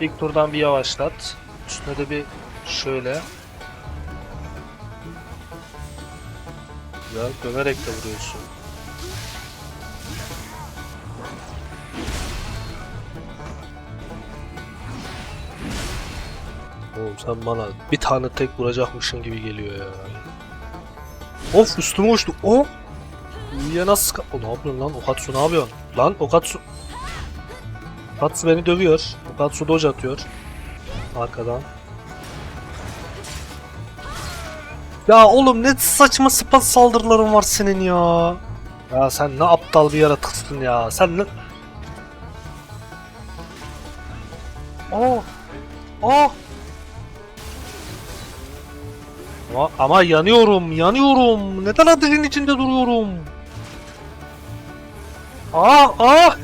İlk turdan bir yavaşlat. Üstüne de bir şöyle. Ya dönerek de vuruyorsun. Oğlum sen bana bir tane tek vuracakmışın gibi geliyor ya. Of üstüme uçtu. O. Ya nasıl? ka- O ne yapıyorsun lan? Okatsu ne yapıyorsun? Lan Okatsu. Okatsu beni dövüyor. Okatsu dodge atıyor. Arkadan. Ya oğlum ne saçma sapan saldırıların var senin ya. Ya sen ne aptal bir yaratıksın ya. Sen ne... Oh! Oh! Ama, ama yanıyorum, yanıyorum. Neden ateşin içinde duruyorum? Aa, aa!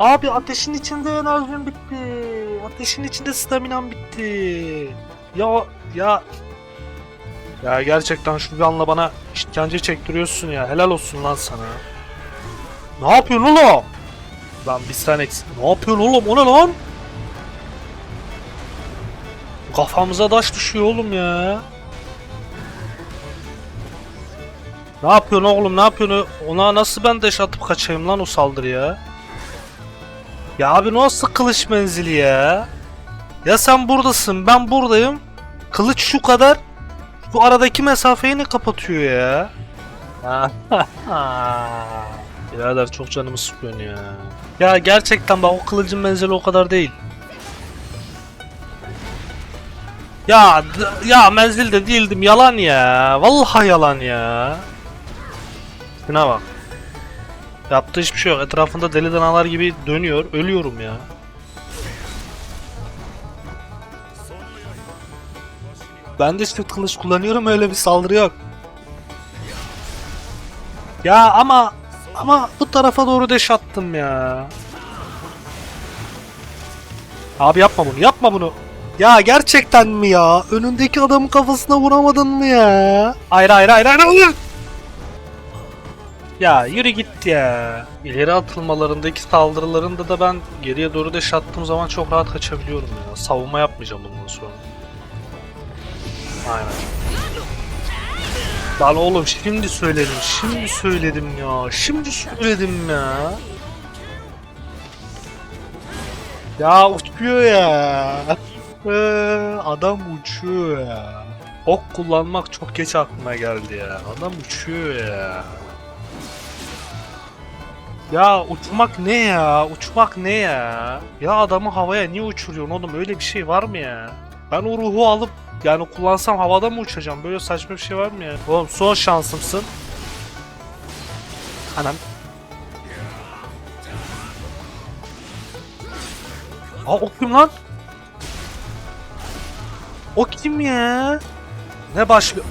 Abi ateşin içinde enerjim bitti. Ateşin içinde staminam bitti. Ya, ya... Ya gerçekten şu bir anla bana işkence çektiriyorsun ya. Helal olsun lan sana. Ne yapıyorsun oğlum? Lan bir sen eksik. Ne yapıyorsun oğlum? O ne lan? Kafamıza taş düşüyor oğlum ya. Ne yapıyorsun oğlum ne yapıyorsun? Ona nasıl ben deş atıp kaçayım lan o saldırıya? Ya abi nasıl kılıç menzili ya? Ya sen buradasın ben buradayım. Kılıç şu kadar. Bu aradaki mesafeyi ne kapatıyor ya? Birader çok canımı sıkıyorsun ya. Ya gerçekten bak o kılıcın menzili o kadar değil. Ya ya menzilde değildim yalan ya. Vallahi yalan ya. Şuna bak. Yaptığı hiçbir şey yok. Etrafında deli danalar gibi dönüyor. Ölüyorum ya. Ben de çift kılıç kullanıyorum öyle bir saldırı yok. Ya ama ama bu tarafa doğru deş attım ya. Abi yapma bunu yapma bunu. Ya gerçekten mi ya? Önündeki adamın kafasına vuramadın mı ya? Hayır hayır hayır hayır hayır. Ya yürü git ya. İleri atılmalarındaki saldırılarında da ben geriye doğru deş attığım zaman çok rahat kaçabiliyorum ya. Savunma yapmayacağım bundan sonra. Aynen. Lan oğlum şimdi söyledim, şimdi söyledim ya, şimdi söyledim ya. Ya uçuyor ya. Ee, adam uçuyor ya. Ok kullanmak çok geç aklıma geldi ya. Adam uçuyor ya. Ya uçmak ne ya? Uçmak ne ya? Ya adamı havaya niye uçuruyorsun oğlum? Öyle bir şey var mı ya? Ben o ruhu alıp yani kullansam havada mı uçacağım? Böyle saçma bir şey var mı ya? Oğlum son şansımsın. Anam. Aa o kim lan? O kim ya? Ne başlıyor?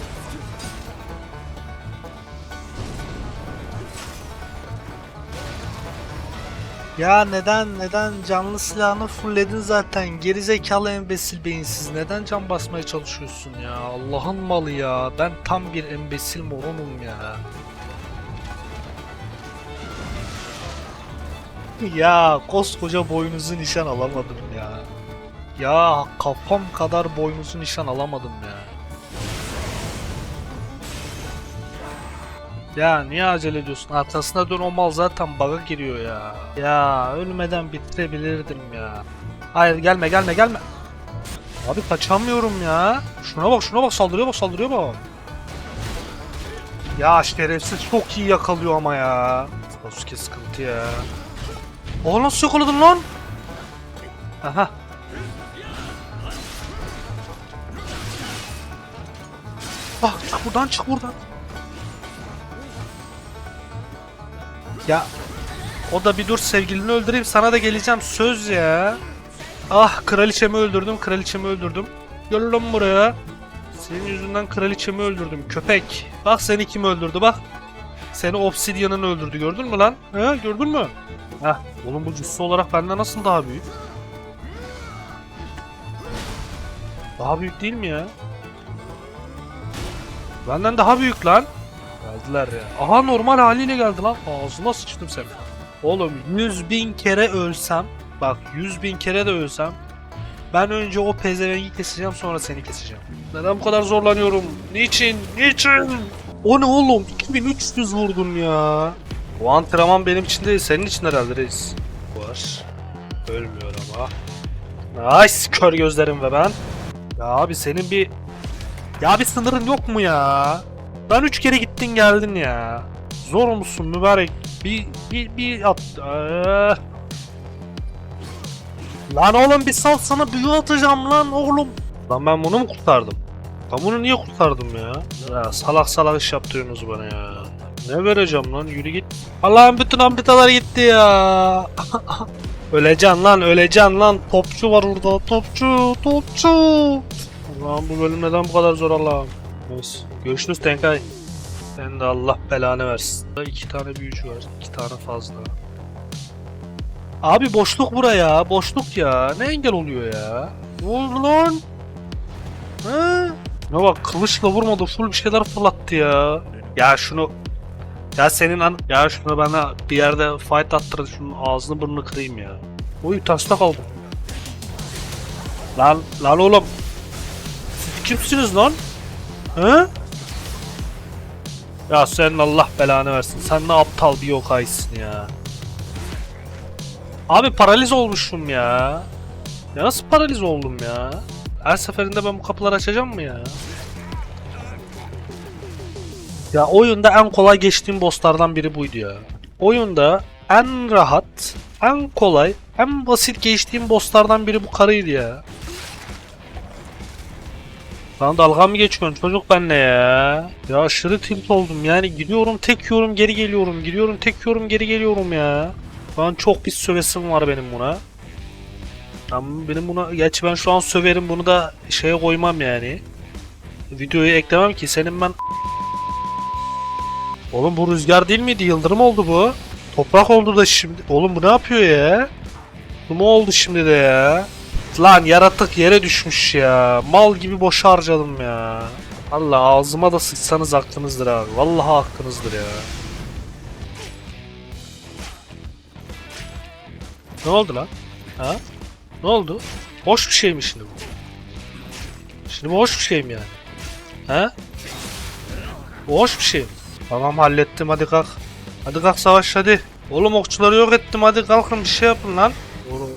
Ya neden neden canlı silahını fullledin zaten? Gerizekalı embesil beyinsiz neden can basmaya çalışıyorsun ya? Allah'ın malı ya. Ben tam bir embesil moronum ya. Ya koskoca boynuzu nişan alamadım ya. Ya kafam kadar boynuzu nişan alamadım ya Ya niye acele ediyorsun? Arkasına dön o mal zaten bug'a giriyor ya. Ya ölmeden bitirebilirdim ya. Hayır gelme gelme gelme. Abi kaçamıyorum ya. Şuna bak şuna bak saldırıyor bak saldırıyor bak. Ya şerefsiz çok iyi yakalıyor ama ya. Sasuke sıkıntı ya. Oha nasıl yakaladın lan? Aha. Ah çık buradan çık buradan. Ya o da bir dur sevgilini öldüreyim sana da geleceğim söz ya. Ah kraliçemi öldürdüm kraliçemi öldürdüm. Gel lan buraya. Senin yüzünden kraliçemi öldürdüm köpek. Bak seni kim öldürdü bak. Seni Obsidian'ın öldürdü gördün mü lan? He gördün mü? Heh oğlum bu cüssü olarak benden nasıl daha büyük? Daha büyük değil mi ya? Benden daha büyük lan. Geldiler ya. Aha normal haliyle geldi lan. Ağzına sıçtım seni. Oğlum 100 bin kere ölsem bak 100 bin kere de ölsem ben önce o pezevengi keseceğim sonra seni keseceğim. Neden bu kadar zorlanıyorum? Niçin? Niçin? O ne oğlum? 2300 vurdun ya. Bu antrenman benim için değil, senin için herhalde reis. Var. Ölmüyor ama. Nice kör gözlerim ve ben. Ya abi senin bir... Ya bir sınırın yok mu ya? Ben üç kere gittin geldin ya. Zor musun mübarek? Bir, bir, bir at... Ee. Lan oğlum bir sal sana büyü atacağım lan oğlum. Lan ben bunu mu kurtardım? Ben bunu niye kurtardım ya? Ya salak salak iş yaptırıyorsunuz bana ya. Ne vereceğim lan yürü git. Allah'ım bütün amritalar gitti ya. öleceksin lan öleceksin lan. Topçu var orada topçu topçu. Allah'ım bu bölüm neden bu kadar zor Allah'ım. Neyse görüşürüz Tenkay. Sen de Allah belanı versin. İki tane büyücü var. iki tane fazla. Abi boşluk buraya. Boşluk ya. Ne engel oluyor ya? Ne oldu lan? Ha? Ne bak kılıçla vurmadı. Full bir şeyler fırlattı ya. Ya şunu... Ya senin an... Ya şunu bana bir yerde fight attırın. Şunun ağzını burnunu kırayım ya. Oy terste kaldım. Lan, lan oğlum. Siz kimsiniz lan? He? Ya senin Allah belanı versin. Sen ne aptal bir yokaysın ya. Abi paraliz olmuşum ya. Ya nasıl paraliz oldum ya? Her seferinde ben bu kapıları açacağım mı ya? Ya oyunda en kolay geçtiğim bosslardan biri buydu ya. Oyunda en rahat, en kolay, en basit geçtiğim bosslardan biri bu karıydı ya. Lan dalga mı geçiyorsun çocuk benle ya? Ya aşırı tilt oldum yani gidiyorum tek yiyorum geri geliyorum gidiyorum tek yiyorum geri geliyorum ya. Şu an çok pis sövesim var benim buna. Ama benim buna gerçi ben şu an söverim bunu da şeye koymam yani. Videoyu eklemem ki senin ben Oğlum bu rüzgar değil miydi? Yıldırım oldu bu. Toprak oldu da şimdi. Oğlum bu ne yapıyor ya? Bu ne oldu şimdi de ya? Lan yaratık yere düşmüş ya. Mal gibi boş harcadım ya. Allah ağzıma da sıçsanız hakkınızdır abi. Vallahi hakkınızdır ya. Ne oldu lan? Ha? Ne oldu? Hoş bir şey mi şimdi bu? Şimdi bu hoş bir şey mi yani? Ha? Bu hoş bir şey mi? Tamam hallettim hadi kalk. Hadi kalk savaş hadi. Oğlum okçuları yok ettim hadi kalkın bir şey yapın lan. Oğlum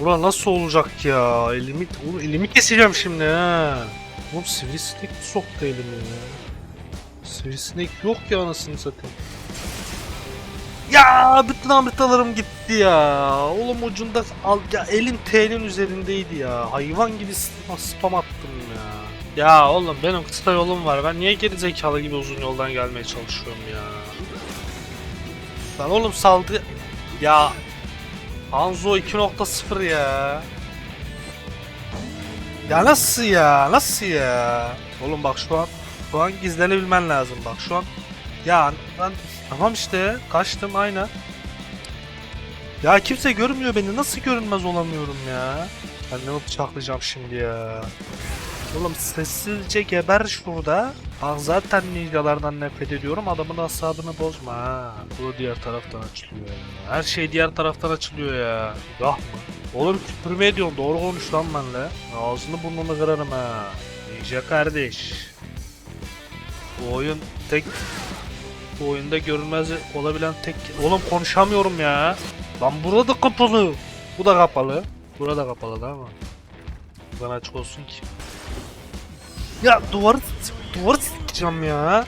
bura nasıl olacak ya? Elimi, oğlum, elimi keseceğim şimdi ha. Oğlum sivrisinek soktu elimi ya? Sivrisinek yok ya anasını satayım. Ya bütün amritalarım gitti ya. Oğlum ucunda al ya elim T'nin üzerindeydi ya. Hayvan gibi spam, spam attım ya. Ya oğlum benim kısa yolum var. Ben niye geri zekalı gibi uzun yoldan gelmeye çalışıyorum ya? Lan oğlum saldı. Ya Hanzo 2.0 ya. Ya nasıl ya? Nasıl ya? Oğlum bak şu an şu an gizlenebilmen lazım bak şu an. Ya ben tamam işte kaçtım aynen. Ya kimse görmüyor beni. Nasıl görünmez olamıyorum ya? Ben ne bıçaklayacağım şimdi ya? Oğlum sessizce geber şurada. Bak zaten ninjalardan nefret ediyorum. Adamın asabını bozma ha. Bu diğer taraftan açılıyor ya. Her şey diğer taraftan açılıyor ya. Yah mı? Oğlum küfür mü ediyorsun? Doğru konuş lan benimle. Ağzını burnunu kırarım ha. Ninja kardeş. Bu oyun tek... Bu oyunda görünmez olabilen tek... Oğlum konuşamıyorum ya. Lan burada kapalı. Bu da kapalı. Burada kapalı değil mi? Buradan açık olsun ki. Ya duvarı duvarı sikeceğim ya.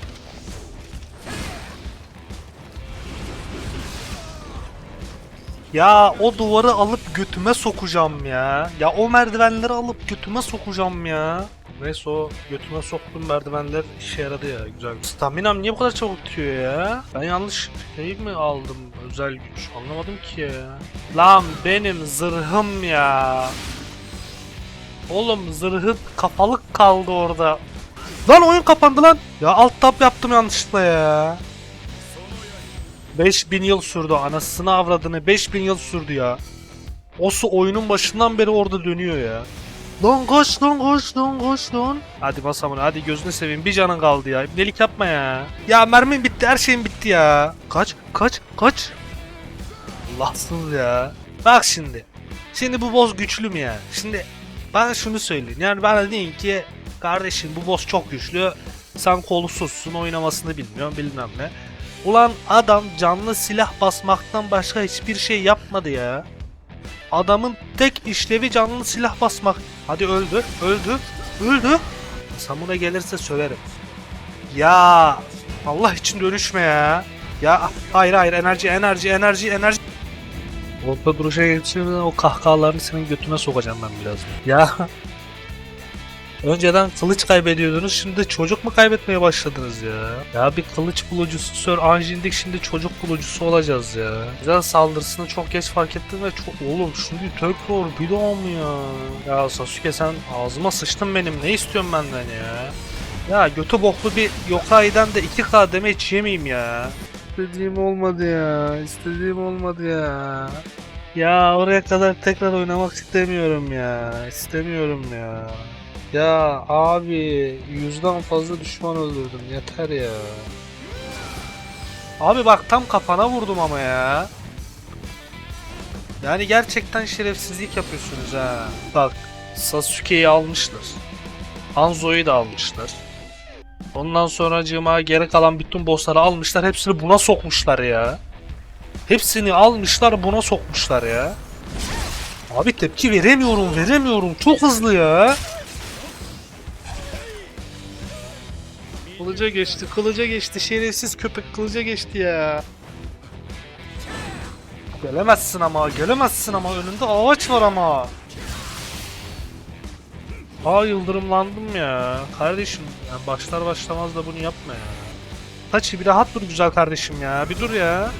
Ya o duvarı alıp götüme sokacağım ya. Ya o merdivenleri alıp götüme sokacağım ya. Neyse o götüme soktum merdivenler işe yaradı ya güzel. Staminam niye bu kadar çabuk bitiyor ya? Ben yanlış şey mi aldım özel güç anlamadım ki ya. Lan benim zırhım ya. Oğlum zırhı kafalık kaldı orada. Lan oyun kapandı lan. Ya alt tab yaptım yanlışlıkla ya. 5000 yıl sürdü anasını avradını 5000 yıl sürdü ya. O su oyunun başından beri orada dönüyor ya. Lan koş lan koş lan koş lan. Hadi bas amına hadi gözünü seveyim bir canın kaldı ya. Delik yapma ya. Ya mermim bitti her şeyim bitti ya. Kaç kaç kaç. Allahsız ya. Bak şimdi. Şimdi bu boss güçlü mü yani? Şimdi bana şunu söyleyin. Yani bana deyin ki kardeşim bu boss çok güçlü. Sen kolusuzsun oynamasını bilmiyorsun bilmem ne. Ulan adam canlı silah basmaktan başka hiçbir şey yapmadı ya. Adamın tek işlevi canlı silah basmak. Hadi öldü, öldü, öldü. Samuna gelirse söverim. Ya Allah için dönüşme ya. Ya hayır hayır enerji enerji enerji enerji. Orta duruşa geçirmeden o kahkahalarını senin götüne sokacağım ben biraz. Ya Önceden kılıç kaybediyordunuz şimdi çocuk mu kaybetmeye başladınız ya? Ya bir kılıç bulucusu Sir Anjin'dik şimdi çocuk bulucusu olacağız ya. Güzel saldırısını çok geç fark ettim ve çok... Oğlum şimdi tekrar bir daha mı ya? Ya Sasuke sen ağzıma sıçtın benim ne istiyorsun benden ya? Ya götü boklu bir Yokai'den de 2K deme hiç yemeyeyim ya. İstediğim olmadı ya. İstediğim olmadı ya. Ya oraya kadar tekrar oynamak istemiyorum ya. İstemiyorum ya. Ya abi yüzden fazla düşman öldürdüm yeter ya. Abi bak tam kafana vurdum ama ya. Yani gerçekten şerefsizlik yapıyorsunuz ha. Bak Sasuke'yi almışlar. Hanzo'yu da almışlar. Ondan sonra cıma geri kalan bütün bossları almışlar. Hepsini buna sokmuşlar ya. Hepsini almışlar buna sokmuşlar ya. Abi tepki veremiyorum veremiyorum. Çok hızlı ya. Kılıca geçti, kılıca geçti. Şerefsiz köpek kılıca geçti ya. Gelemezsin ama, gelemezsin ama. Önünde ağaç var ama. Aa yıldırımlandım ya. Kardeşim, yani başlar başlamaz da bunu yapma ya. Taçi bir rahat dur güzel kardeşim ya. Bir dur ya.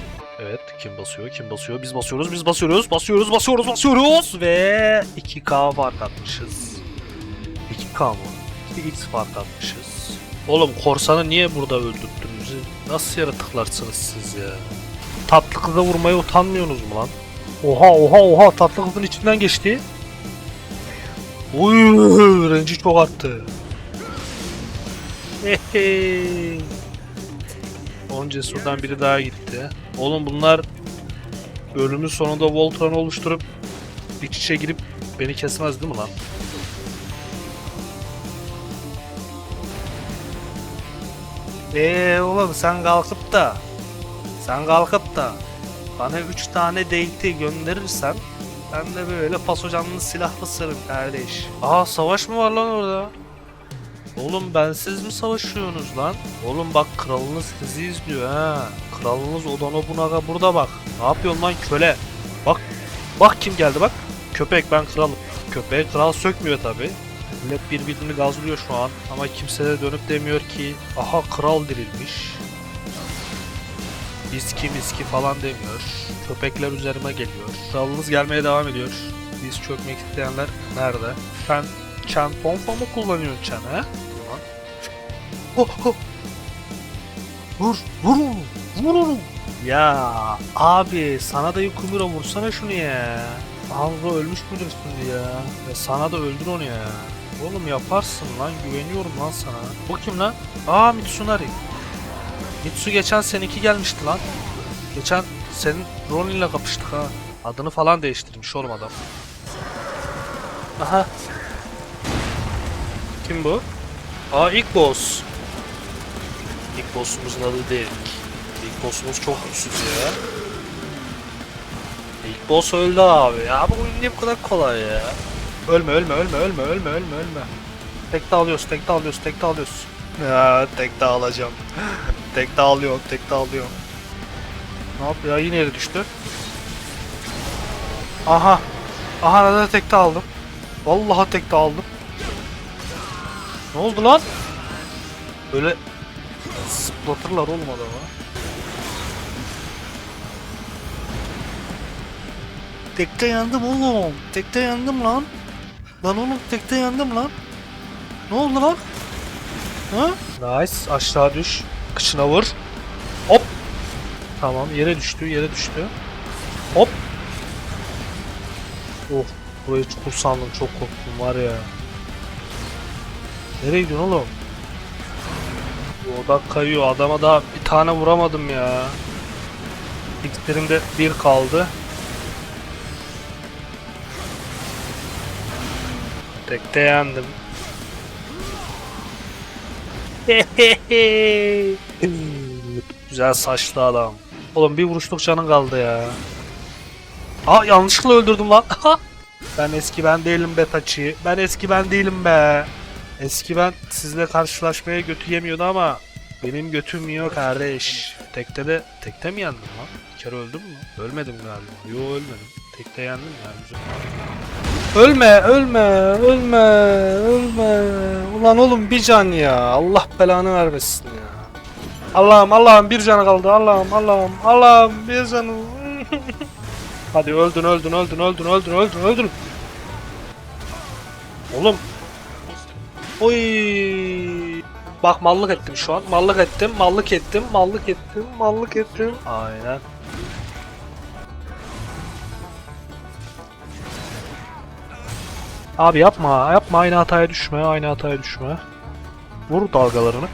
Evet, kim basıyor, kim basıyor? Biz basıyoruz, biz basıyoruz, basıyoruz, basıyoruz, basıyoruz. Ve 2K fark atmışız. 2K mı? 2X fark atmışız. Oğlum korsanı niye burada öldürdünüz? Nasıl yaratıklarsınız siz ya? Tatlı kıza vurmaya utanmıyorsunuz mu lan? Oha oha oha tatlı kızın içinden geçti. Uy renci çok arttı. Hehe. Onca sudan biri daha gitti. Oğlum bunlar bölümün sonunda Voltron oluşturup iç içe girip beni kesmez değil mi lan? Eee oğlum sen kalkıp da sen kalkıp da bana 3 tane date'i gönderirsen ben de böyle pasocanlı silahlı sırım kardeş. Aa savaş mı var lan orada? Oğlum bensiz mi savaşıyorsunuz lan? Oğlum bak kralınız sizi izliyor ha. Kralınız Oda Nobunaga burada bak. Ne yapıyorsun lan köle? Bak bak kim geldi bak. Köpek ben kralım. Köpeğe kral sökmüyor tabi. Millet birbirini gazlıyor şu an ama kimse de dönüp demiyor ki aha kral dirilmiş. Biski miski falan demiyor. Köpekler üzerime geliyor. Kralınız gelmeye devam ediyor. Biz çökmek isteyenler nerede? Sen Chen pompa mı kullanıyorsun Chen he? Oh, oh. Vur, vur onu, vur. Ya abi sana da Yukumura vursana şunu ya. Hanzo ölmüş müdür ya? ya? Sana da öldür onu ya. Oğlum yaparsın lan güveniyorum lan sana. Bu kim lan? Aa Mitsunari. Mitsu geçen seninki gelmişti lan. Geçen senin Ronin'le kapıştık ha. Adını falan değiştirmiş oğlum adam. Aha. Kim bu? Aa ilk boss. İlk boss'umuzun adı değil. İlk boss'umuz çok güçsüz ya. İlk boss öldü abi. Ya bu oyun niye bu kadar kolay ya? Ölme ölme ölme ölme ölme ölme ölme. Tek de alıyoruz tek de alıyoruz tek de alıyoruz. Ya tek de alacağım. tek de alıyorum tek de alıyorum. Ne yapıyor? Yine yere düştü. Aha. Aha da tek de aldım. Vallahi tek de aldım. Ne oldu lan? Böyle zıplatırlar oğlum adamı. Tekte yandım oğlum. Tekte yandım lan. Lan oğlum tekte yandım lan. Ne oldu lan? Ha? Nice. Aşağı düş. Kıçına vur. Hop. Tamam yere düştü yere düştü. Hop. Oh burayı çukur sandım çok korktum var ya. Nereye gidiyorsun oğlum? Bu odak kayıyor adama daha bir tane vuramadım ya. İlklerimde bir kaldı. Tekte yendim. Güzel saçlı adam. Oğlum bir vuruşluk canın kaldı ya. Aa yanlışlıkla öldürdüm lan. ben eski ben değilim be Taçi. Ben eski ben değilim be. Eski ben sizle karşılaşmaya götü yemiyordu ama benim götüm yiyor kardeş. Tekte de tekte mi yendim lan? Bir kere öldüm mü? Ölmedim galiba. Yo ölmedim. Tekte yendim ya güzel. Ölme, ölme, ölme, ölme. Ulan oğlum bir can ya. Allah belanı vermesin ya. Allah'ım, Allah'ım bir canı kaldı. Allah'ım, Allah'ım, Allah'ım bir canı. Hadi öldün, öldün, öldün, öldün, öldün, öldün, öldün. Oğlum. Oy. Bak mallık ettim şu an. Mallık ettim, mallık ettim, mallık ettim, mallık ettim. Aynen. Abi yapma, yapma aynı hataya düşme, aynı hataya düşme. Vur dalgalarını.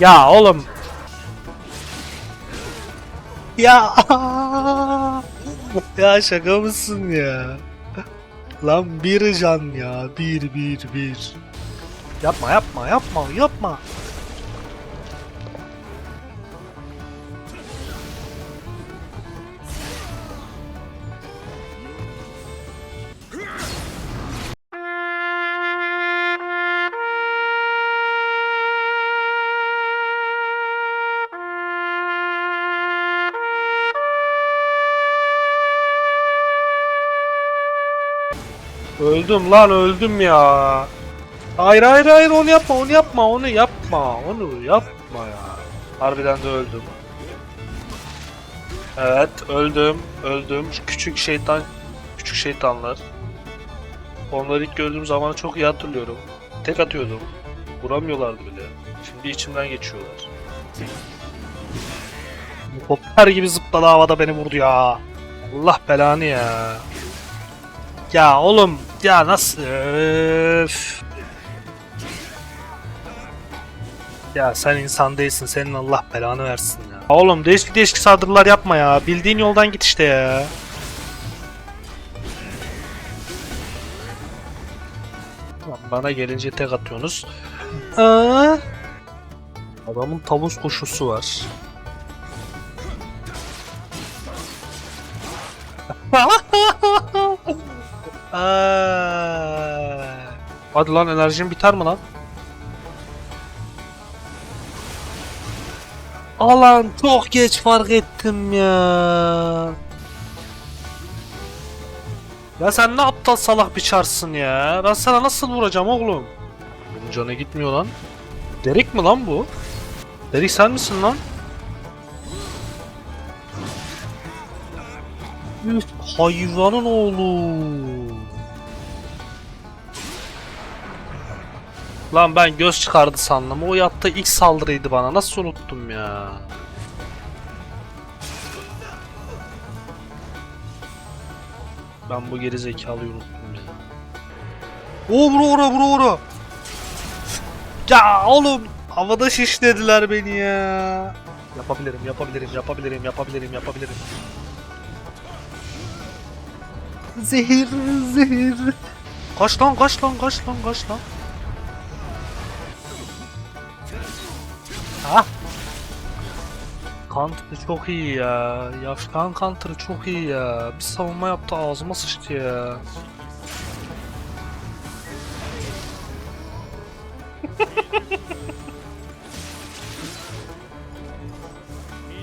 Ya oğlum. Ya. ya şaka mısın ya? Lan bir can ya, bir bir bir. Yapma yapma yapma yapma. Öldüm lan öldüm ya. Hayır hayır hayır onu yapma onu yapma onu yapma onu yapma ya. Harbiden de öldüm. Evet öldüm öldüm. Şu küçük şeytan küçük şeytanlar. Onları ilk gördüğüm zamanı çok iyi hatırlıyorum. Tek atıyordum. Vuramıyorlardı bile. Şimdi içimden geçiyorlar. Popper gibi zıpladı havada beni vurdu ya. Allah belanı ya. Ya oğlum ya nasıl Öf. Ya sen insan değilsin senin Allah belanı versin ya. Oğlum değişik değişik saldırılar yapma ya. Bildiğin yoldan git işte ya. Bana gelince tek atıyorsunuz. Aa. Adamın tavus kuşusu var. Aa. Hadi lan enerjim biter mi lan? Alan çok geç fark ettim ya. Ya sen ne aptal salak bir çarsın ya. Ben sana nasıl vuracağım oğlum? Bunun canı gitmiyor lan. Derik mi lan bu? Derik sen misin lan? Üf, hayvanın oğlu. Lan ben göz çıkardı sandım. O yaptığı ilk saldırıydı bana. Nasıl unuttum ya? Ben bu geri zekalıyı unuttum ya. Oo bro bro bro bro. Ya oğlum havada şişlediler beni ya. Yapabilirim, yapabilirim, yapabilirim, yapabilirim, yapabilirim. Zehir, zehir. Kaç lan, kaç lan, kaç lan, kaç lan. Counter çok iyi ya. Yafkan Counter çok iyi ya. Bir savunma yaptı ağzıma sıçtı ya.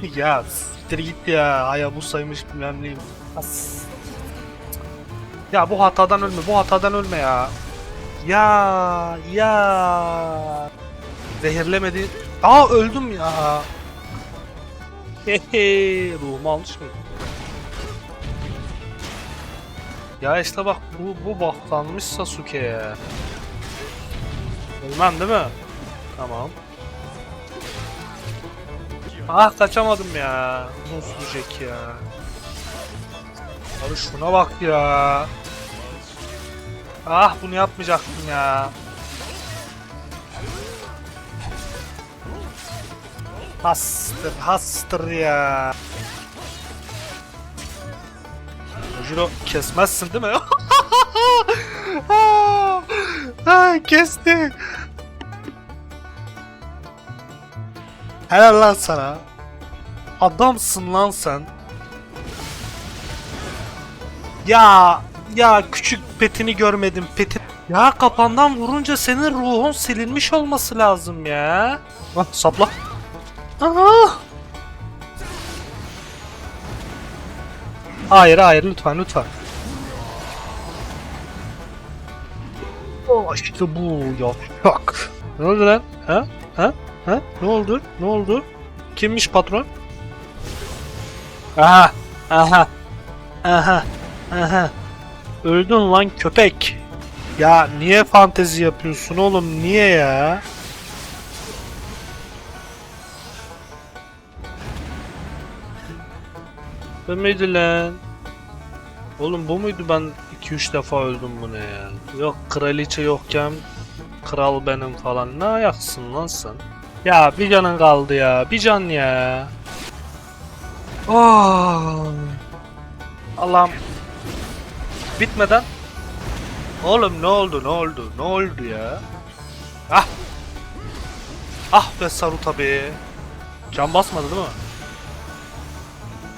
ya siktir git ya. Hayabusa'ymış bilmem neyim. As. Ya bu hatadan ölme, bu hatadan ölme ya. Ya, ya. Zehirlemedi. Aa öldüm ya. Hehe, ruhumu almış mı? Ya işte bak bu bu baklanmış Sasuke'ye. Ölmem değil mi? Tamam. Ah kaçamadım ya. Uzun sürecek ya. Abi şuna bak ya. Ah bunu yapmayacaktım ya. Hastır hastır ya. Jiro kesmezsin değil mi? ha, kesti. Helal lan sana. Adamsın lan sen. Ya ya küçük petini görmedim peti. Ya kapandan vurunca senin ruhun silinmiş olması lazım ya. Lan sapla. Aha. Hayır hayır lütfen lütfen. Oh, işte bu ya. Bak. Ne oldu lan? Ha? Ha? Ha? Ne oldu? Ne oldu? Kimmiş patron? Aha. Aha. Aha. Aha. Öldün lan köpek. Ya niye fantezi yapıyorsun oğlum? Niye ya? Bu muydu lan? Oğlum bu muydu ben 2-3 defa öldüm bu ne ya? Yok kraliçe yokken kral benim falan. Ne ayaksın lan sen? Ya bir canın kaldı ya. Bir can ya. Oh. Allah'ım. Bitmeden. Oğlum ne oldu ne oldu ne oldu ya? Ah. Ah be Sarut abi. Can basmadı değil mi?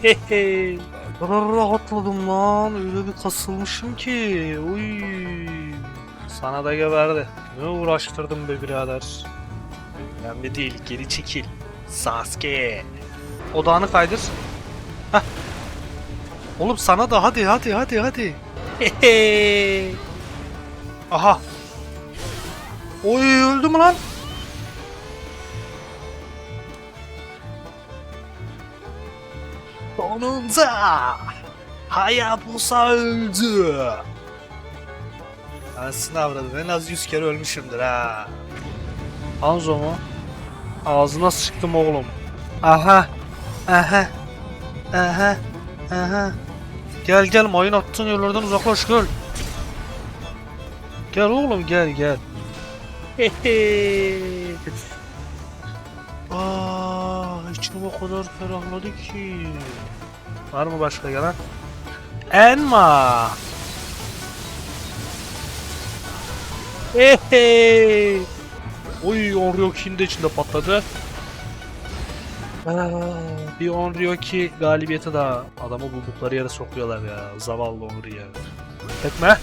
Hehe. rahatladım lan. Öyle bir kasılmışım ki. Uy. Sana da geberdi. Ne uğraştırdım be birader. Önemli değil. Geri çekil. Sasuke. Odağını kaydır. Heh. Oğlum sana da hadi hadi hadi hadi. Hehe. Aha. Oy öldü mü lan? Sonunda Hayabusa öldü. Anasını avradım. En az 100 kere ölmüşümdür ha. Hanzo mu? Ağzına sıçtım oğlum. Aha. Aha. Aha. Aha. Gel gel mayın attığın yerlerden uzaklaş gel. Gel oğlum gel gel. Aa, içim o kadar ferahladı ki. Var mı başka gelen? Enma. Hehe. Oy Onryoki'nin de içinde patladı. Aa, bir Onryoki galibiyeti daha. Adamı buldukları yere sokuyorlar ya. Zavallı Onryo ya. Tekme.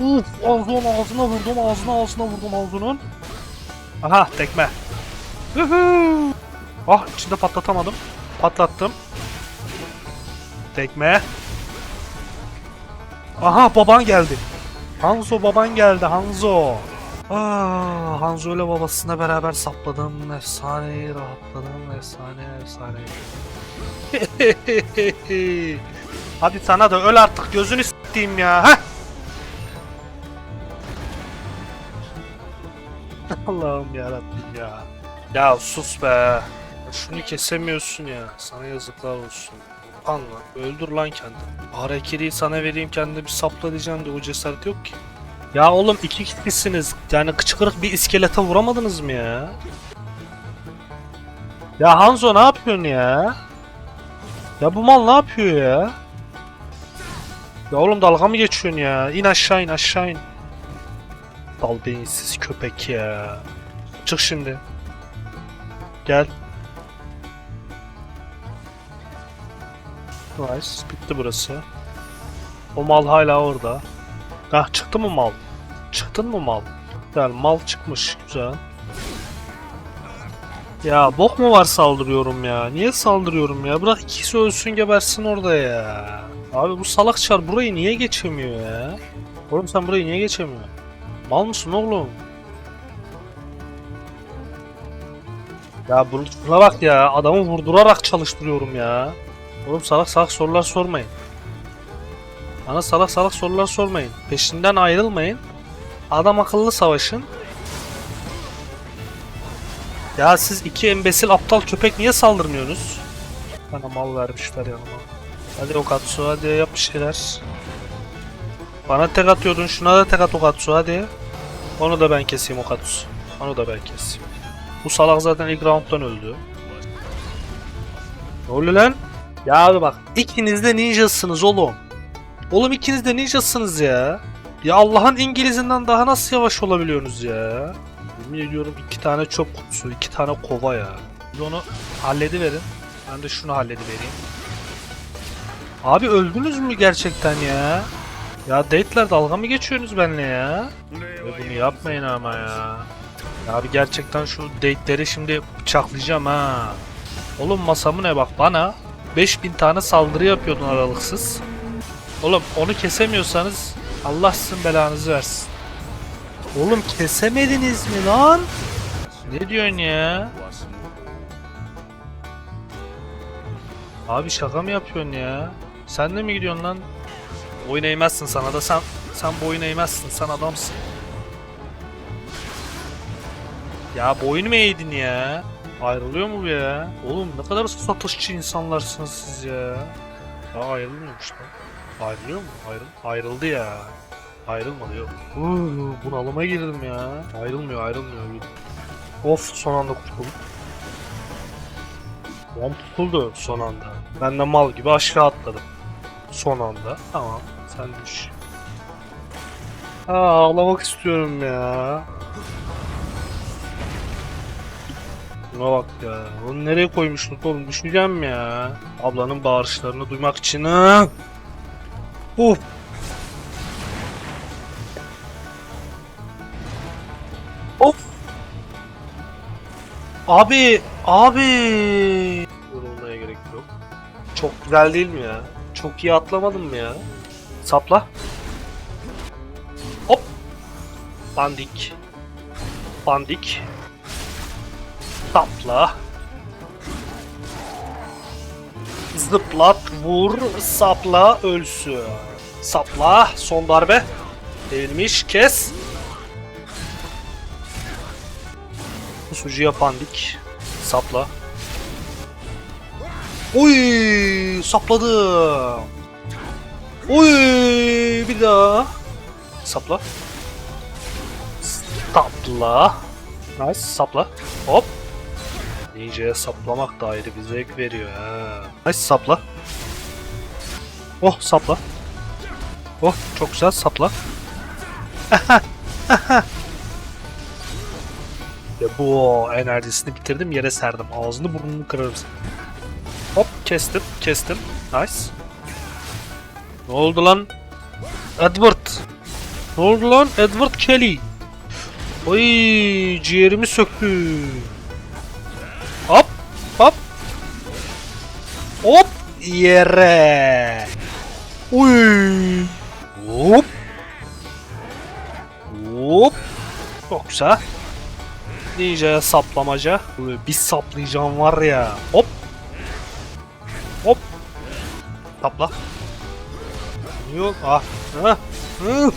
Uf ağzına ağzına vurdum ağzına ağzına vurdum ağzının. Aha tekme. Huhu. Ah içinde patlatamadım. Patlattım. Tekme. Aha baban geldi. Hanzo baban geldi Hanzo. Ah Hanzo ile babasına beraber sapladım. Efsane rahatladım. Efsane efsane. Hadi sana da öl artık gözünü s**eyim ya. Heh. Allah'ım ya Rabbim ya. Ya sus be. Şunu kesemiyorsun ya. Sana yazıklar olsun. Anla. Öldür lan kendini. Hareketi sana vereyim kendine bir sapla diyeceğim de o cesaret yok ki. Ya oğlum iki kişisiniz. Yani kıçkırık bir iskelete vuramadınız mı ya? Ya Hanzo ne yapıyorsun ya? Ya bu mal ne yapıyor ya? Ya oğlum dalga mı geçiyorsun ya? İn aşağı in aşağı in. Dal beyinsiz köpek ya. Çık şimdi. Gel. Nice. Bitti burası. O mal hala orada. Hah çıktı mı mal? Çıktın mı mal? Güzel mal çıkmış. Güzel. Ya bok mu var saldırıyorum ya? Niye saldırıyorum ya? Bırak ikisi ölsün gebersin orada ya. Abi bu salak çar burayı niye geçemiyor ya? Oğlum sen burayı niye geçemiyorsun? Mal mısın oğlum? Ya bu- buna bak ya adamı vurdurarak çalıştırıyorum ya. Oğlum salak salak sorular sormayın. Bana salak salak sorular sormayın. Peşinden ayrılmayın. Adam akıllı savaşın. Ya siz iki embesil aptal köpek niye saldırmıyorsunuz? Bana mal vermişler yanıma. Hadi Okatsu hadi yap bir şeyler. Bana tek atıyordun şuna da tek at Okatsu hadi. Onu da ben keseyim Okatsu. Onu da ben keseyim. Bu salak zaten ilk rounddan öldü. Ne oluyor lan? Ya abi bak ikiniz de ninjasınız oğlum. Oğlum ikiniz de ninjasınız ya. Ya Allah'ın İngilizinden daha nasıl yavaş olabiliyorsunuz ya? Yemin ediyorum iki tane çöp kutusu, iki tane kova ya. Bir onu hallediverin. Ben de şunu halledivereyim. Abi öldünüz mü gerçekten ya? Ya date'ler dalga mı geçiyorsunuz benimle ya? Ve bunu yapmayın ama ya. Ya abi gerçekten şu date'leri şimdi bıçaklayacağım ha. Oğlum masamı ne bak bana 5000 tane saldırı yapıyordun aralıksız. Oğlum onu kesemiyorsanız Allah sizin belanızı versin. Oğlum kesemediniz mi lan? Ne diyorsun ya? Abi şaka mı yapıyorsun ya? Sen de mi gidiyorsun lan? Boyun eğmezsin sana da sen sen boyun eğmezsin sen adamsın. Ya boyun mu eğdin ya? Ayrılıyor mu bu ya? Oğlum ne kadar satışçı insanlarsınız siz ya. Ya ayrılmıyormuş lan. Ayrılıyor mu? Ayrıl ayrıldı ya. Ayrılmadı yok. Uuu bunalıma girdim ya. Ayrılmıyor ayrılmıyor. Of son anda kurtuldum. Lan tutuldu son anda. Ben de mal gibi aşağı atladım. Son anda. Tamam sen düş. Aa ağlamak istiyorum ya. Buna bak ya. Onu nereye koymuştun oğlum? Düşmeyeceğim mi ya? Ablanın bağırışlarını duymak için ha. Of. Of. Abi, abi. Yorulmaya gerek yok. Çok güzel değil mi ya? Çok iyi atlamadım mı ya? Sapla. Hop. Bandik. Bandik. Sapla. Zıplat, vur, sapla, ölsün. Sapla, son darbe. Değilmiş, kes. Pusucuya pandik. Sapla. Oy, sapladım. Oy, bir daha. Sapla. Sapla. Nice, sapla. Hop. Ninja'ya saplamak da ayrı bir zevk veriyor ha. Nice sapla. Oh sapla. Oh çok güzel sapla. ya bu enerjisini bitirdim yere serdim. Ağzını burnunu kırarım. Hop kestim kestim. Nice. Ne oldu lan? Edward. Ne oldu lan? Edward Kelly. Oy ciğerimi söktü. Hop hop. Yere. Uy. Hop. Hop. Güzel. Ninja'ya saplamaca. Bir saplayacağım var ya. Hop. Hop. Sapla. Yok. Ah. Ah. Hı.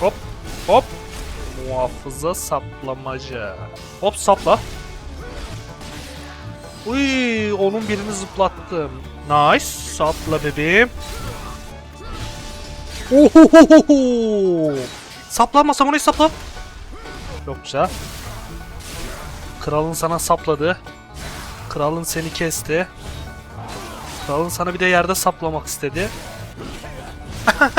Hop. Hop. Muhafıza saplamaca. Hop sapla. Uy, onun birini zıplattım. Nice. Sapla bebeğim. Ohohoho. Saplanma samuray sapla. Çok güzel. Kralın sana sapladı. Kralın seni kesti. Kralın sana bir de yerde saplamak istedi.